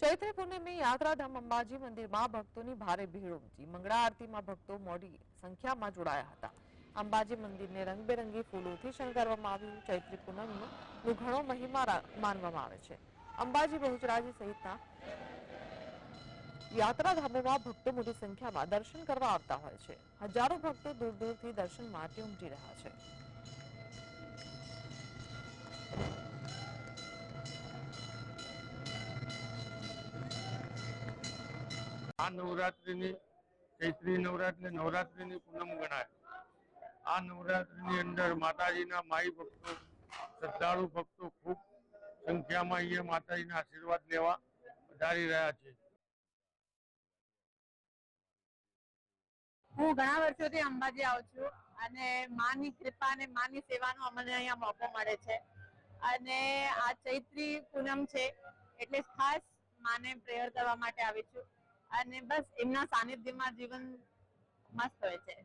ચૈત્ર પૂનમની યાત્રાધામ અંબાજી મંદિરમાં ભક્તોની ભારે ભીડ ઉમટી. મંગળા આરતીમાં ભક્તો મોડી સંખ્યામાં જોડાયા હતા. અંબાજી મંદિરને રંગબેરંગી ફૂલોથી શણગારવામાં આવ્યું. ચૈત્રી પૂનમનો ઘણો મહિમા માનવામાં આવે છે. અંબાજી બહુચરાજી સહિતના યાત્રાધામોમાં ભક્તો મોટી સંખ્યામાં દર્શન કરવા આવતા હોય છે. હજારો ભક્તો દૂર દૂરથી દર્શન માટે ઉમટી રહ્યા છે. આ નવરાત્રિની, ચૈત્રી નવરાત્રિ નવરાત્રિની પૂનમ ગણાય. આ નવરાત્રિની અંદર માતાજીના માઈ ભક્તો, શ્રદ્ધાળુ ભક્તો ખૂબ સંખ્યામાં અહીંયા માતાજીના આશીર્વાદ લેવા વધારી રહ્યા છે. હું ઘણા વર્ષોથી અંબાજી આવું છું અને માની કૃપા અને માની સેવાનો અમને અહીંયા મોકો મળે છે. અને આ ચૈત્રી પૂનમ છે એટલે ખાસ માને પ્રેયર કરવા માટે આવી છું. અને બસ એમના સાનિધ્યમાં જીવન મસ્ત હોય છે.